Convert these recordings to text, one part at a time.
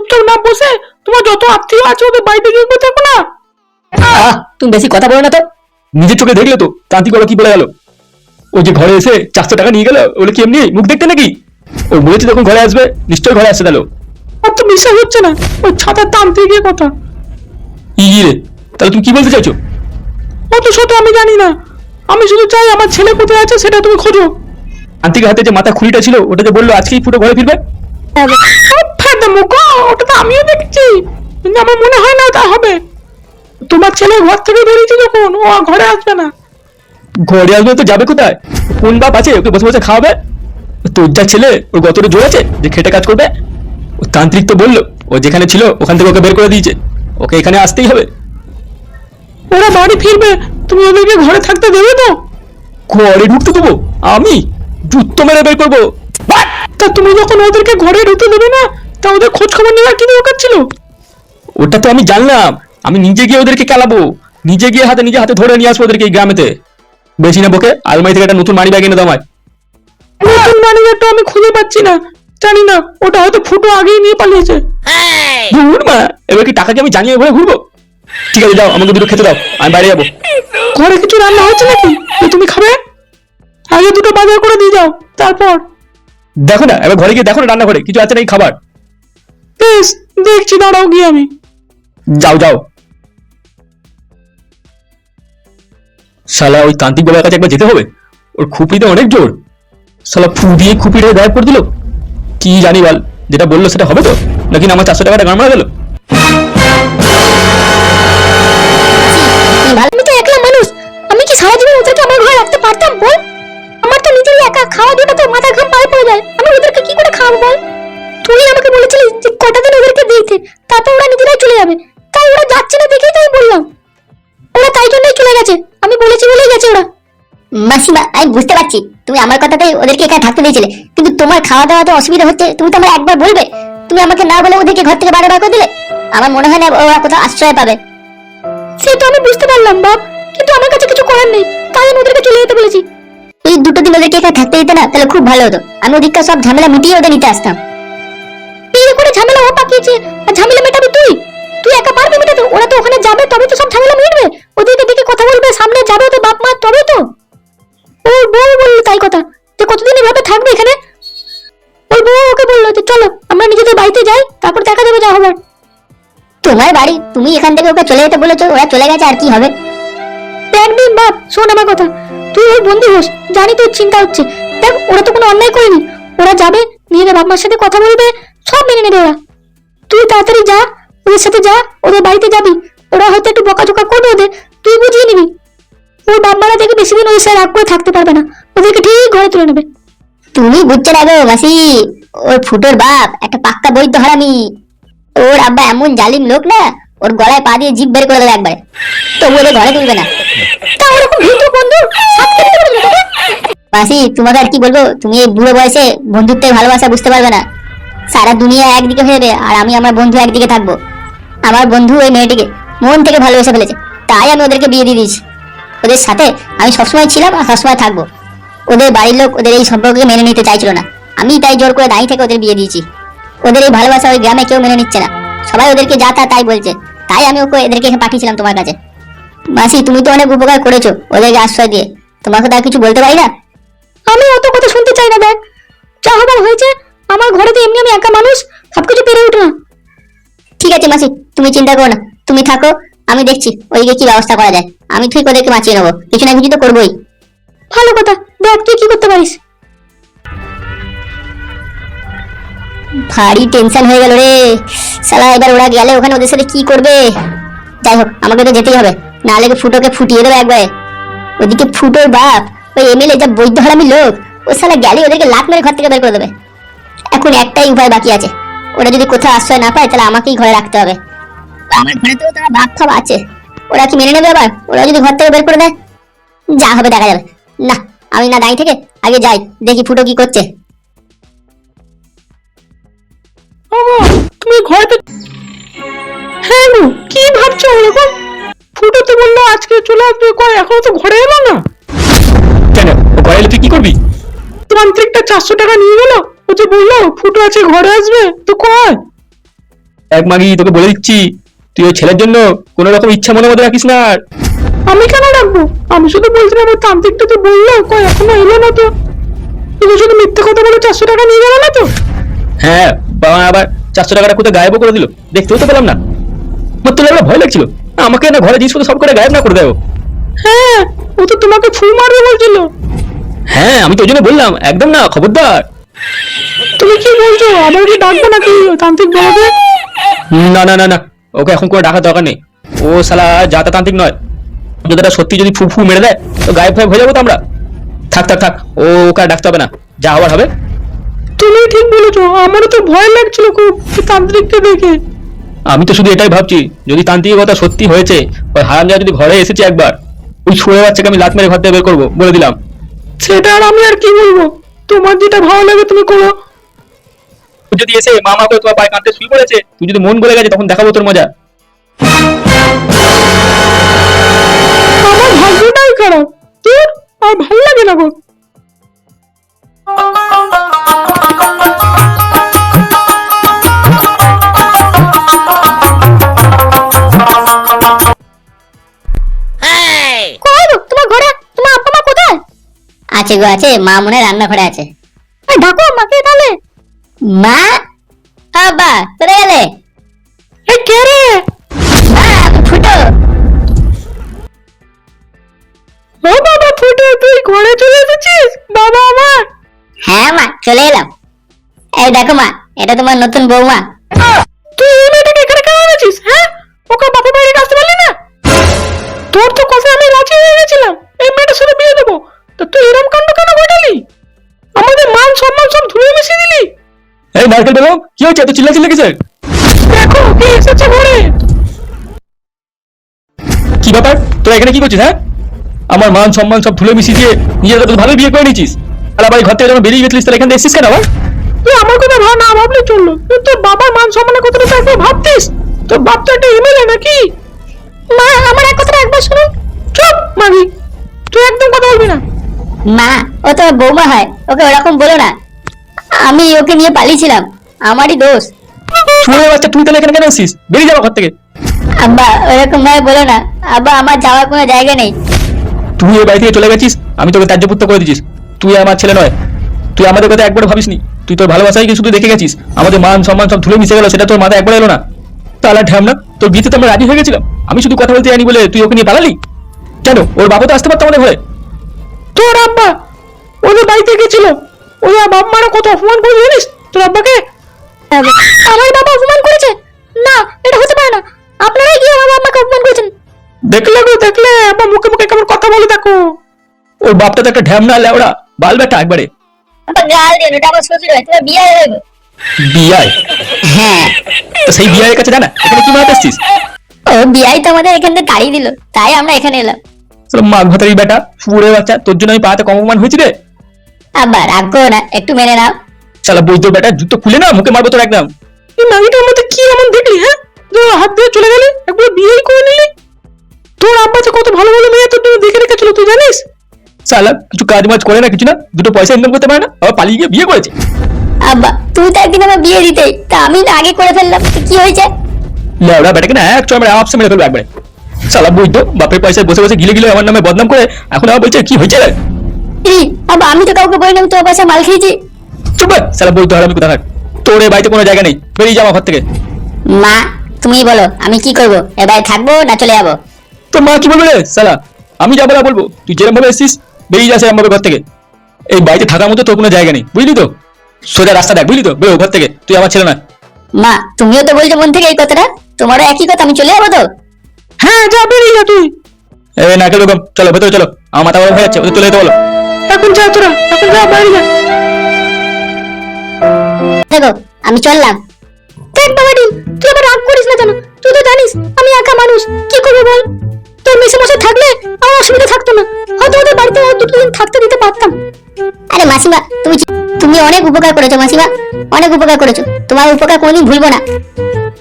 চুপচাপ না বসে তোমার যত আত্মীয় আছে ওদের বাড়িতে গিয়ে বসে থাকো না। আহ তুমি বেশি কথা বলো না তো। নিজের চোখে দেখলে তো কি বলে গেল? ও যে ঘরে এসে চারশো টাকা নিয়ে গেল কি এমনি মুখ দেখতে নাকি? ও বলেছে যখন ঘরে আসবে নিশ্চয়ই ঘরে আসতে দিলো আর তো বিশ্বাস হচ্ছে না ওই ছাতার তান্ত্রিকের কথা। তাহলে তুমি কি বলতে চাইছো? অত শত আমি জানি না। আমি শুধু চাই আমার ছেলে কোথায় আছে সেটা তুমি খোঁজো। তান্ত্রিকের হাতে যে মাথা খুলিটা ছিল ওটা যে বলল আজকেই ফুটো ঘরে ফিরবে? মুখ ওটা তো আমিও দেখছি। কিন্তু আমার মনে হয় না তা হবে। তোমার ছেলে ঘর থেকে বেরিয়েছে যখন ও ঘরে আসবে না। ঘরে আসবে তো যাবে কোথায়? কোন বাপ আছে ওকে বসে বসে খাওয়াবে? তোর যা ছেলে ওর গতরে জোর আছে যে খেটে কাজ করবে? ও তান্ত্রিক তো বলল ও যেখানে ছিল ওখান থেকে ওকে বের করে দিয়েছে। ওকে এখানে আসতেই হবে। ওরা বাড়ি ফিরবে তুমি ওদেরকে ঘরে থাকতে দেবে তো? ঘরে ঢুকতে দেবো? আমি? জুতো মেরে বের করব। তা তুমি যখন ওদেরকে ঘরে ঢুকতে দেবে না তা ওদের খোঁজ খবর নেওয়ার কি দরকার ছিল? ওটা তো আমি জানলাম। আমি নিজে গিয়ে ওদেরকে কেলাবো নিজে গিয়ে হাতে নিজে হাতে ধরে নিয়ে আসব ওদেরকে এই গ্রামেতে। বেশি না বকে আলমারি থেকে একটা নতুন মানি ব্যাগ এনে দাও আমায়। নতুন ম্যানেজারটা আমি খুঁজে পাচ্ছি না জানি না ওটা হয়তো ফুটো আগেই নিয়ে পালিয়েছে। ঘুর মা এবার কি টাকা কি আমি জানিয়ে ভরে ঘুরবো? ঠিক আছে যাও আমাকে দুটো খেতে দাও আমি বাইরে যাব। ঘরে কিছু রান্না হচ্ছে নাকি? তুমি খাবে? আগে দুটো বাজার করে দিয়ে যাও তারপর। দেখো না এবার ঘরে গিয়ে দেখো না রান্না করে কিছু আছে নাকি খাবার? বেশ দেখছি দাঁড়াও গিয়ে আমি। যাও যাও। শালা ওই তান্ত্রিক বাবার কাছে একবার যেতে হবে? ওর খুপড়িতে অনেক জোর। শালা ফু দিয়ে খুপড়িটা গায়েব করে দিল। কি জানি বল যেটা বলল সেটা হবে তো? নাকি না আমার চারশো টাকাটা গান মারা গেল? আমি তো একলা মানুষ। আমি কি সারা জীবন ওদেরকে আমার ঘরে রাখতে পারতাম বল? আমার তো নিজের একা খাওয়া দুটো তো মাথা ঘাম পায়ে পড়ে যায়। আমি ওদেরকে কি করে খাওয়াবো বল? তুই আমাকে যে কটা দিন ওদেরকে দিতে তারপর ওরা নিজেরাই চলে যাবে। তাই ওরা যাচ্ছে না দেখেই বললাম। ওরা তাই জন্যই চলে গেছে। আমি বলেছি বলেই গেছে ওরা। মাসিমা আমি বুঝতে পারছি। তুমি আমার কথাতেই ওদেরকে একা থাকতে দিয়েছিলে। কিন্তু তোমার খাওয়া দাওয়া তো অসুবিধা হচ্ছে তুমি তো আমার একবার বলবে। তুমি আমাকে না বলে ওদেরকে ঘর থেকে বাইরে বার করে দিলে? আমার মনে হয় না ওরা কোথাও আশ্রয় পাবে। সে তো আমি বুঝতে পারলাম বাপ। কিন্তু আমার কাছে কিছু করার নেই। তাই আমি ওদেরকে চলে যেতে বলেছি। এই দুটো দিন ওদেরকে একা থাকতে দিতে না তাহলে খুব ভালো হতো। আমি ওদিককার সব ঝামেলা মিটিয়ে ওদের নিতে আসতাম। ও পাকিয়েছে আর ঝামেলা মেটাবি তুই? তুই একা পারবি মেটাতে ওরা তো ওখানে যাবে তবে তো সব ঝামেলা মিটবে। ওদেরকে দেখে কথা বলবে সামনে যাবে ওদের বাপ মা তবে তো। ওর বউ বলল তাই কথা। যে কতদিন এভাবে থাকবে এখানে? ওর বউ ওকে বলল যে চলো আমরা নিজেদের বাড়িতে যাই তারপর দেখা যাবে যা হবার। তোমার বাড়ি? তুমি এখান থেকে ওকে চলে যেতে বলেছ ওরা চলে গেছে আর কি হবে? একদিন বাপ শোন আমার কথা। তুই ওর বন্ধু হোস জানি তোর চিন্তা হচ্ছে। দেখ ওরা তো কোনো অন্যায় করেনি। ওরা যাবে নিজেদের বাপ মার সাথে কথা বলবে সব মেনে নেবে ওরা। তুই তাড়াতাড়ি যা ওদের সাথে যা ওদের বাড়িতে যাবি। ওরা হয়তো একটু বকাঝোকা করবে ওদের তুই বুঝিয়ে নিবি। ওর বাপ মারা দেখে বেশি দিন ওদের সাথে রাগ করে থাকতে পারবে না। ওদেরকে ঠিক ঘরে তুলে নেবে। তুমি বুঝতে লাগো মাসি ওর ফুটোর বাপ একটা পাক্কা বৈদ্য হারামি। ওর আব্বা এমন জালিম লোক না ওর গলায় পা দিয়ে জিভ বের করে দেবে একবারে। তবু ওদের ঘরে তুলবে না। তা ওরকম ভীতু বন্ধু না মাসি তোমাকে আর কি বলব তুমি এই বুড়ো বয়সে বন্ধুত্বের ভালোবাসা বুঝতে পারবে না। সারা দুনিয়া একদিকে হয়ে যাবে আর আমি আমার বন্ধু একদিকে থাকব। আমার বন্ধু ওই মেয়েটিকে মন থেকে ভালোবেসে ফেলেছে, তাই আমি ওদেরকে বিয়ে দিয়ে দিয়েছি। ওদের সাথে আমি সবসময় ছিলাম আর সবসময় থাকব। ওদের বাড়ির লোক ওদের এই সম্পর্ককে মেনে নিতে চাইছিল না। আমি তাই জোর করে দাঁড়িয়ে থেকে ওদের বিয়ে দিয়েছি। ওদের এই ভালোবাসা ওই গ্রামে কেউ মেনে নিচ্ছে না। সবাই ওদেরকে যা তা তাই বলছে। তাই আমি ওকে এদেরকে পাঠিয়েছিলাম তোমার কাছে। মাসি, তুমি তো অনেক উপকার করেছ ওদেরকে আশ্রয় দিয়ে। তোমাকে তো আর কিছু বলতে পারি না? আমি অত কথা শুনতে চাই না, দেখ। যা হবার হয়েছে আমার ঘরে তো এমনি আমি একা মানুষ সবকিছু পেরে উঠে না ঠিক আছে মাসি তুমি চিন্তা করো না তুমি থাকো আমি দেখছি ওইদিকে কি ব্যবস্থা করা যায়। আমি ঠিক ওদেরকে বাঁচিয়ে নেব কিছু না কিছু তো করবোই। ভালো কথা দেখ তুই কি করতে পারিস? ভারী টেনশন হয়ে গেল রে। সালা এবার ওরা গেলে ওখানে ওদের সাথে কি করবে? যাই হোক আমাকে তো যেতেই হবে নাহলে ফুটোকে ফুটিয়ে দেবে একবারে। ওদিকে ফুটোর বাপ ওই এমএলএ যা বৈধ হারামি লোক ও সালা গেলে ওদেরকে লাত মেরে ঘর থেকে বের করে দেবে। এখন একটাই উপায় বাকি আছে। ওরা যদি কোথাও আশ্রয় না পায় তাহলে আমাকেই ঘরে রাখতে হবে। আমার ঘরে তো তারা বাপ ফাপ আছে। ওরা কি মেনে নেবে আবার? ওরা যদি ঘর থেকে বের করে দেয়। যা হবে দেখা যাবে। না আমি না দাঁড়িয়ে থেকে আগে যাই দেখি ফুটো কি করছে। তুমি ঘরেতে হ্যাঁ গো কি ভাবছ এরকম ফুটো তো বলল আজকে চলে আসবে কয় এখনও তো ঘরে এলো না? কেন? ঘরে এলে তুই কি করবি? তান্ত্রিকটা চারশো টাকা নিয়ে গেল? ও যে বলল ফুটো আছে ঘরে আসবে? তো কয়? এক মাগি তোকে বলে দিচ্ছি তুই ওই ছেলের জন্য কোনো রকম ইচ্ছা মনে মধ্যে রাখিস না আর। আমি কেন রাখব? আমি শুধু বলছিলাম ওই তান্ত্রিকটা তো বলল কই এখনও এলো না তো। তুমি শুধু মিথ্যে কথা বলে চারশো টাকা নিয়ে গেল না তো? হ্যাঁ বাবা আবার চারশো টাকাটা কোথায় গায়েবও করে দিল? দেখতেও তো পেলাম না। আমার তো লাগল ভয় লাগছিল। আমাকে না ঘরে জিনিসপত্র সব করে গায়েব না করে দেবো হ্যাঁ ও তো তোমাকে ফুল মারবে বলছিল। হ্যাঁ আমি তো ওই জন্য বললাম একদম না খবরদার। তুমি কি বলছো? আবার কি ডাকবো নাকি তান্ত্রিক বাবাকে না না না না। ওকে এখন কোনো ডাকার দরকার নেই। ও শালা জাতাতান্ত্রিক নয়। যদি সত্যি যদি ফু ফু মেরে দেয় তো গায়েব ফায়েব হয়ে যাব তো আমরা। থাক থাক থাক। ও ওকে আর ডাকতে হবে না। যা হওয়ার হবে। তুমি ঠিক বলেছ। আমারও তো ভয় লাগছিল খুব তান্ত্রিককে দেখে। আমি তো শুধু এটাই ভাবছি যদি তান্ত্রিক কথা সত্যি হয়েছে ওই হারাম যদি ঘরে এসেছে একবার ওই ছুঁড়ে বাচ্চাকে আমি লাত মেরে ঘর থেকে বের করব বলে দিলাম। সেটা আর আমি আর কি বলব? তোমার যেটা ভালো লাগে তুমি করো। যদি এসে মামা করে তোমার পায়ে কাঁদতে শুয়ে পড়েছে তুই যদি মন গলে গেছে তখন দেখাবো তোর মজা। আমার ভাগ্যটাই খারাপ। তোর আর ভালো লাগে না গো। আছে গো আছে। মা মনে হয় রান্নাঘরে আছে। এই ডাকো মাকে তাহলে। মা? আব্বা কোথায় গেলে? এ কে রে? মা ফুটো। ও বাবা ফুটে তুই ঘরে চলে এসেছিস? বাবা আমার হ্যাঁ মা চলে এলাম। এই দেখো মা এটা তোমার নতুন বৌমা। তুই এই মেয়েটাকে এখানে কেন এনেছিস হ্যাঁ? ওকে তা তুই এরম কাণ্ড কেন ঘটালি? আমাদের মান সম্মান সব ধুয়ে মিশিয়ে দিলি। এই নারকেল বেগম কি হয়েছে? এত চিল্লা চিল্লা কিসের? দেখো কে এসেছে ঘরে। কি ব্যাপার? তোরা এখানে কি করছিস হ্যাঁ? আমার মান সম্মান সব ধুলে মিশিয়ে দিয়ে নিজেরা তো ভালো বিয়ে করে নিয়েছিস। আর আবার ঘর থেকে যখন বেরিয়ে গেছিলিস তাহলে এখানে এসেছিস কেন আবার? তুই আমার কথা ভাব না ভাবলে চলল। তুই তোর বাবার মান সম্মানের কথাটা তো একবার ভাবতিস? তোর বাপ তো একটা এমএলএ নাকি? মা আমার এক কথাটা একবার শুনুন চুপ মাগি। তুই একদম কথা বলবি না। মা ও তোমার বৌমা হয়। ওকে ওরকম বলো না। আমি ওকে নিয়ে পালিয়েছিলাম। আমারই দোষ। শুনে বাচ্চা তুই তাহলে এখানে কেন এসেছিস বেরিয়ে যাব ঘর থেকে। আব্বা ওরকম ভাবে বলো না। আব্বা আমার যাওয়ার কোনো জায়গা নেই। তুই এই বাড়ি থেকে চলে গেছিস? আমি তোকে ত্যায্যপুত্র করে দিচ্ছিস তুই আমার ছেলে নয়। তুই আমাদের কথা একবার ভাবিসনি। তুই তোর ভালোবাসাই কি শুধু দেখে গেছিস? আমাদের মান সম্মান সব ধুলে মিশে গেল সেটা তোর মাথায় একবার এলো না। তাহলে ঢ্যাম না তোর বিয়েতে তো আমরা রাজি হয়ে গেছিলাম। আমি শুধু কথা বলতে জানি বলে তুই ওকে নিয়ে পালালি? কেন? ওর বাবা তো আসতে পারতো আমাদের ঘরে। তোর আব্বা ওদের বাড়িতে গেছিল। কত অপমান করে জানিস? তোর আব্বাকে? আমার বাবা অপমান করেছে। না এটা হতে পারে না। আপনারাই গিয়ে আমার আম্মাকে অপমান করেছেন। দেখলে গো দেখলে আমার মুখে মুখে কেমন কথা বলে দেখো। ওর বাপটা তো একটা ঢ্যাম না লেওড়া। বাল বেটা একবারে। হয় হয়ে। বিয়াই? হ্যাঁ। তো সেই বিয়ায়ের কাছে জানা? এখানে কি মারাতে এসছিস? ও বিয়াই তো আমাদের এখান তাড়িয়ে দিল তাই আমরা এখানে এলাম। তোর মাঘ ভাতারি বেটা সুরে বাচ্চা তোর জন্য আমি পাতে কম অপমান হয়েছি রে। আব্বা রাগ করো না একটু মেনে নাও। শালা বৈদ্য বেটা জুতো খুলে না মুখে মারবো তোর একদম। এই মাগিটার মধ্যে কি এমন দেখলি হ্যাঁ? যে হাত দিয়ে চলে গেলি একবার বিয়েই করে নিলি। তোর আব্বা যে কত ভালো ভালো মেয়ে তোর দেখে রেখেছিল তুই জানিস? শালা কিছু কাজ মাজ করে না কিছু না দুটো পয়সা ইনকাম করতে পারে না আবার পালিয়ে গিয়ে বিয়ে করেছে। আব্বা তুই তো একদিন আমার বিয়ে দিতেই তা আমি না আগে করে ফেললাম তো কি হয়েছে? লেওড়া বেটাকে না এক চড় আপসে মেরে ফেলব একবারে। শালা বৈদ্য বাপের পয়সায় বসে বসে গিলে গিলে আমার নামে বদনাম করে এখন আবার বলছে কি হয়েছে? রে কি আব্বা আমি তো কাউকে বলিনি আমি তোর পয়সা মাল খেয়েছি। চুপ শালা বৈদ্য হারামি কোথা তোর এই বাড়িতে কোনো জায়গা নেই বেরিয়ে যাও ঘর থেকে। মা তুমি বলো আমি কি করব? এবার থাকব না চলে যাব? তো মা কি বলবে রে শালা? আমি যাব না বলব তুই যেরকম ভাবে এসছিস বেরিয়ে যাস এরকম ভাবে ঘর থেকে। এই বাড়িতে থাকার মতো তোর কোনো জায়গা নেই বুঝলি তো? সোজা রাস্তা দেখ বুঝলি তো? বেরো ঘর থেকে তুই আমার ছেলে না মা তুমিও তো বলছো মন থেকে এই কথাটা তোমারও একই কথা আমি চলে যাব তো? হ্যাঁ যা বেরিয়ে যা তুই। এ নাকেল বেগম চলো ভেতরে চলো। আমার মাথা গরম হয়ে যাচ্ছে ওদের চলে যেতে বলো। এখন যা তোরা এখন যা বাইরে যা। দেখো আমি চললাম। দেখ বাবাডি তুই আবার রাগ করিস না জানো? তুই তো জানিস আমি একা মানুষ। কি করব বল? তোর মেসে মশাই থাকলে আমার অসুবিধা থাকতো না। হয়তো ওদের বাড়িতে আর দুটো দিন থাকতে দিতে পারতাম। আরে মাসিমা তুমি তুমি অনেক উপকার করেছ মাসিমা অনেক উপকার করেছ। তোমার উপকার কোনোদিন ভুলবো না।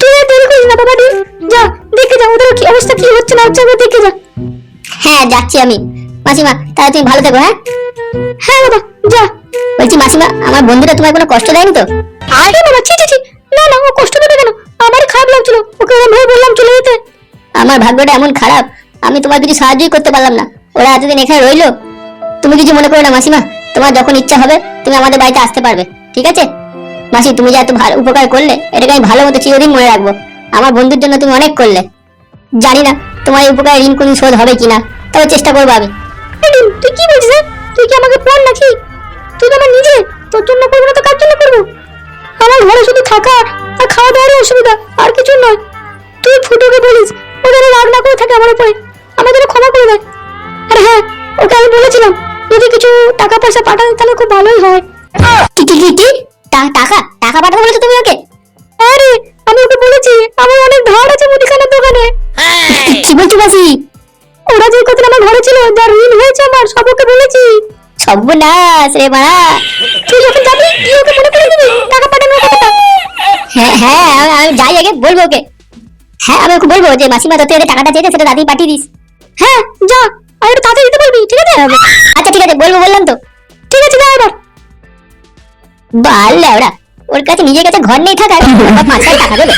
তুই আর দেরি করিস না বাবাডি যা দেখে যা ওদের কি অবস্থা কি হচ্ছে না হচ্ছে একবার দেখে যা। হ্যাঁ যাচ্ছি আমি। মাসিমা তাহলে তুমি ভালো থেকো হ্যাঁ? হ্যাঁ বাবা যা। বলছি মাসিমা আমার বন্ধুরা তোমার কোনো কষ্ট দেয়নি তো? আরে বাবা ছি ছি না না ও কষ্ট দেবে কেন? আমারই খারাপ আমার ভাগ্যটা এমন খারাপ আমি তোমার কিছু সাহায্যই করতে পারলাম না। ওরা এতদিন এখানে রইল? তুমি কিছু মনে করো না, মাসিমা? তোমার যখন ইচ্ছা হবে, তুমি আমাদের বাড়িতে আসতে পারবে, ঠিক আছে? মাসি, তুমি যে এত ভালো উপকার করলে, এটাকে আমি ভালো মতো চিরদিন মনে রাখব। আমার বন্ধুর জন্য তুমি অনেক করলে। জানি না তোমার এই উপকার ঋণ কোনো শোধ হবে কিনা, তবে চেষ্টা করব আমি। তুই কি বলছিস হ্যাঁ? তুই কি আমাকে প্রাণ নাকি? তুই আমার নিজে? তোর জন্য করব না তো কার জন্য করব? আমার ঘরে শুধু থাকা আর খাওয়া দাওয়ারই অসুবিধা, আর কিছু নয়। তুই ফুটোকে বলিস ওদের রাগ না করে থাকে আমার উপরে। আমাদের ক্ষমা করে দেয়। আর হ্যাঁ ওকে আমি বলেছিলাম যদি কিছু টাকা পয়সা পাঠাতে তাহলে খুব ভালোই হয়। কি কি কি কি? টাকা? টাকা পাঠাতে বলেছ তুমি ওকে? আরে আমি ওকে বলেছি আমার অনেক ধার আছে মুদিখানার দোকানে। কি- কি বলছো মাসি? ওরা যে কদিন আমার ঘরে ছিল যা ঋণ হয়েছে আমার সব ওকে বলেছি। সর্বনাশ রে মারা তুই যখন যাবি তুই ওকে মনে করে দিবি টাকা পাঠানোর কথাটা হ্যাঁ হ্যাঁ আমি- যাই আগে বলব ওকে। হ্যাঁ আমি ওকে বলব যে মাসিমা থেকে টাকাটা চেয়েছে সেটা দাদি পাঠিয়ে দিস। হ্যাঁ যা আর একটু তাড়াতাড়ি দিতে পারবি ঠিক আছে? আচ্ছা ঠিক আছে বলব বললাম তো। ঠিক আছে যা এবার। বাল ওরা ওর কাছে নিজের কাছে ঘর নেই থাকার মাথায় পাঁচ টাকা দেবে।